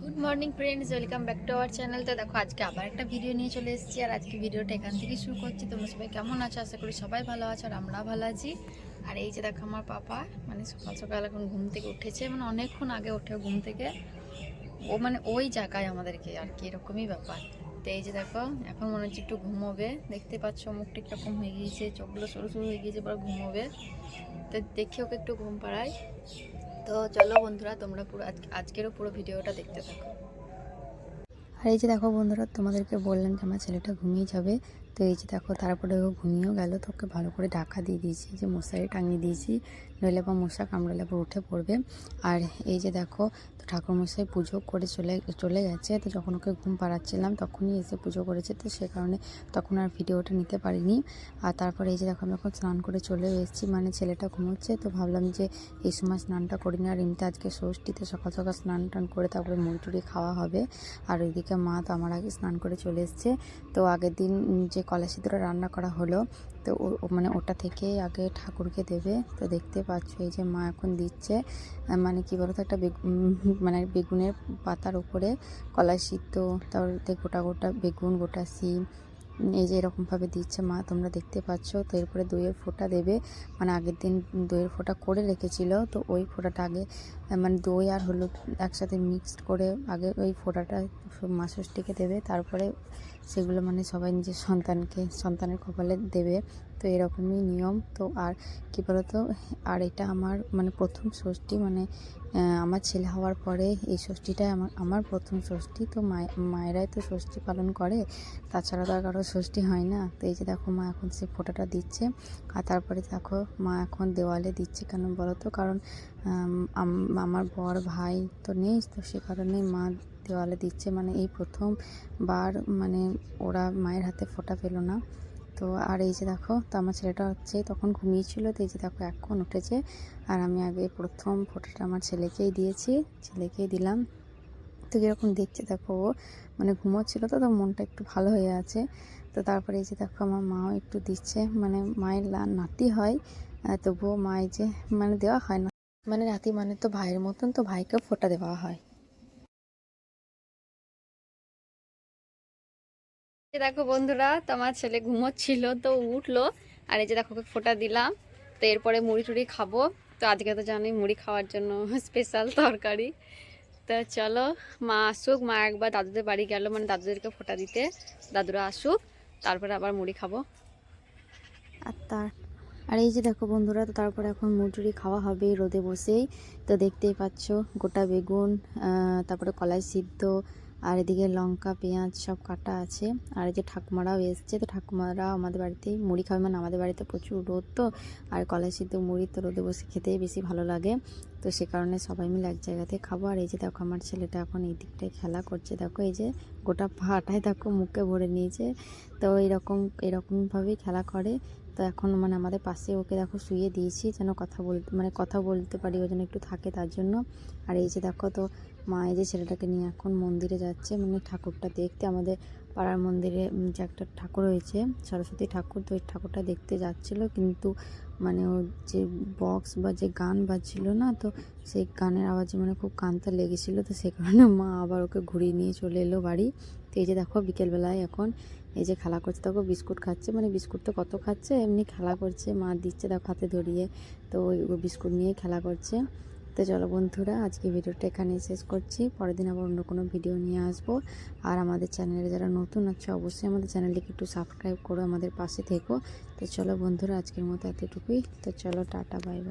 Good morning friends welcome back to our channel তো দেখো, আজকে আবার একটা ভিডিও নিয়ে চলে এসেছি আর আজকে ভিডিওটা এখান থেকে শুরু করছি। তোমরা সবাই কেমন আছো? আশা করি সবাই ভালো আছো আর আমরা ভালো আছি। আর এই যে দেখো, আমার পাপা মানে সকাল সকাল এখন ঘুম থেকে উঠেছে। মানে অনেকক্ষণ আগে ওঠে ঘুম থেকে। ও মানে ওই জায়গায় আমাদেরকে আর কি, এরকমই ব্যাপার। তো এই যে দেখো, এখন মনে হচ্ছে একটু ঘুমোবে। দেখতে পাচ্ছ মুখটা কীরকম হয়ে গিয়েছে, চোখগুলো সরু সরু হয়ে গিয়েছে, এবার ঘুমোবে। তো দেখি ওকে একটু ঘুম পাড়াই। তো চলো বন্ধুরা, তোমরা পুরো আজ- আজকেরও পুরো ভিডিওটা দেখতে থাকো। আর এই যে দেখো বন্ধুরা, তোমাদেরকে বললাম যে আমার ছেলেটা ঘুমিয়ে যাবে। তো এই যে দেখো, তারপরে ও ঘুমিয়েও গেল, তো ওকে ভালো করে ঢাকা দিয়ে দিয়েছি যে মশারি টাঙিয়ে দিয়েছি, নইলে বা মশা কামড়ালে পর উঠে পড়বে। আর এই যে দেখো, তো ঠাকুরমশাই পুজো করে চলে চলে গেছে, তো যখন ওকে ঘুম পাড়াচ্ছিলাম তখনই এসে পুজো করেছে, তো সে কারণে তখন আর ভিডিওটা নিতে পারিনি। আর তারপরে এই যে দেখো, আমি এখন স্নান করে চলে এসেছি মানে ছেলেটা ঘুমোচ্ছে, তো ভাবলাম যে এই সময় স্নানটা করি না আর এমনিতে আজকে ষষ্ঠীতে সকাল সকাল স্নান টান করে তারপরে মুড়ি টুড়ি খাওয়া হবে। আর ওইদিকে মা তো আমার আগে স্নান করে চলে এসছে, তো আগের দিন যে কলা সিদ্ধটা রান্না করা হলো, তো ও- মানে ওটা থেকে আগে ঠাকুরকে দেবে। তো দেখতে পাচ্ছ এই যে মা এখন দিচ্ছে মানে কি বলতো, একটা মানে বেগুনের পাতার উপরে কলা সিদ্ধ, তারপর গোটা গোটা বেগুন, গোটা শিম এই যে এরকমভাবে দিচ্ছে মা, তোমরা দেখতে পাচ্ছ। তো এরপরে দইয়ের ফোঁটা দেবে। মানে আগের দিন দইয়ের ফোঁটা করে রেখেছিল। তো ওই ফোঁটাটা আগে মানে দই আর হলুদ একসাথে মিক্সড করে আগে ওই ফোঁটাটা মা ষষ্ঠীকে দেবে। তারপরে সেগুলো মানে সবাই নিজের সন্তানকে, সন্তানের কপালে দেবে। তো এরকমই নিয়ম। তো আর কী বলতো আর এটা আমার মানে প্রথম ষষ্ঠী মানে আমার ছেলে হওয়ার পরে এই ষষ্ঠীটাই আমার আমার প্রথম ষষ্ঠী। তো মায় মায়েরাই তো ষষ্ঠী পালন করে তাছাড়া তো আর কারও ষষ্ঠী হয় না। তো এই যে দেখো মা এখন সে ফোঁটাটা দিচ্ছে। আর তারপরে দেখো মা এখন দেওয়ালে দিচ্ছে কেন বলো তো কারণ আম, আম- আমার বর ভাই তো নেই তো সে কারণে মা দেওয়ালে দিচ্ছে। মানে এই প্রথমবার মানে ওরা মায়ের হাতে ফোঁটা পেল না। তো আর এই যে দেখো, তো আমার ছেলেটা হচ্ছে তখন ঘুমিয়েছিল, তো এই যে দেখো এখন উঠেছে। আর আমি আগে প্রথম ফোঁটাটা আমার ছেলেকেই দিয়েছি, ছেলেকেই দিলাম। তো কীরকম দেখছে দেখো ও মানে ঘুমোচ্ছিল তো তো মনটা একটু ভালো হয়ে আছে। তো তারপরে এই যে দেখো আমার মাও একটু দিচ্ছে মানে মায়ের নাতি হয় তবুও মায়ের যে মানে দেওয়া হয় না। মানে নাতি মানে তো ভাইয়ের মতন, তো ভাইকেও ফোঁটা দেওয়া হয়। এই দেখো বন্ধুরা, তো আমার ছেলে ঘুমোচ্ছিল, তো উঠল। আর এই যে দেখো, ওকে ফোঁটা দিলাম। তো এরপরে মুড়ি টুড়ি খাব। তো আজকে তো জানি মুড়ি খাওয়ার জন্য স্পেশাল তরকারি। তো চলো, মা আসুক, মা একবার দাদুদের বাড়ি গেল মানে দাদুদেরকে ফোঁটা দিতে। দাদুরা আসুক, তারপরে আবার মুড়ি খাব। আর তার, আর এই যে দেখো বন্ধুরা, তো তারপরে এখন মুড়ি খাওয়া হবে রোদে বসেই। তো দেখতেই পাচ্ছ, গোটা বেগুন তারপরে কলাই সিদ্ধ আর এদিকে লঙ্কা, পেঁয়াজ সব কাটা আছে। আর এই যে ঠাকুমারাও এসছে, তো ঠাকুমারা আমাদের বাড়িতেই মুড়ি খাবে। মানে আমাদের বাড়িতে প্রচুর রোদ তো, আর কলাই সিদ্ধ মুড়ি তো রোদে বসে খেতেই বেশি ভালো লাগে। তো সে কারণে সবাই মিলে এক জায়গাতে খাব। আর এই যে দেখো আমার ছেলেটা এখন এই দিকটায় খেলা করছে। দেখো এই যে গোটা পাটায় দেখো মুখে ভরে নিয়েছে। তো এরকম, এরকমভাবেই খেলা করে। তো এখন মানে আমাদের পাশে ওকে দেখো শুয়ে দিয়েছি যেন কথা বলতে মানে কথা বলতে পারি, ও যেন একটু থাকে তার জন্য। আর এই যে দেখো তো মা এই যে ছেলেটাকে নিয়ে এখন মন্দিরে যাচ্ছে। মানে ঠাকুরটা দেখতে আমাদের পাড়ার মন্দিরে যে একটা ঠাকুর হয়েছে, সরস্বতী ঠাকুর, তো ওই ঠাকুরটা দেখতে যাচ্ছিল। কিন্তু মানে ওর যে বক্স বা যে গান বাজছিল না, তো সেই গানের আওয়াজে মানে খুব কান্তা লেগেছিলো। তো সে কারণে মা আবার ওকে ঘুরিয়ে নিয়ে চলে এলো বাড়ি। তো এই যে দেখো বিকেলবেলায় এখন এই যে খেলা করছে, দেখো বিস্কুট খাচ্ছে। মানে বিস্কুট তো কত খাচ্ছে, এমনি খেলা করছে। মা দিচ্ছে, দেখো হাতে ধরিয়ে। তো ওই বিস্কুট নিয়ে খেলা করছে। তো চলো বন্ধুরা, আজকে ভিডিওটা এখানেই শেষ করছি। পরের দিন আবার অন্য কোনো ভিডিও নিয়ে আসব। আর আমাদের চ্যানেলে যারা নতুন আছে, অবশ্যই আমাদের চ্যানেলটিকে একটু সাবস্ক্রাইব করো, আমাদের পাশে থেকো। তো চলো বন্ধুরা, আজকের মতো এতটুকুই। তো চলো, টাটা, বাই বাই।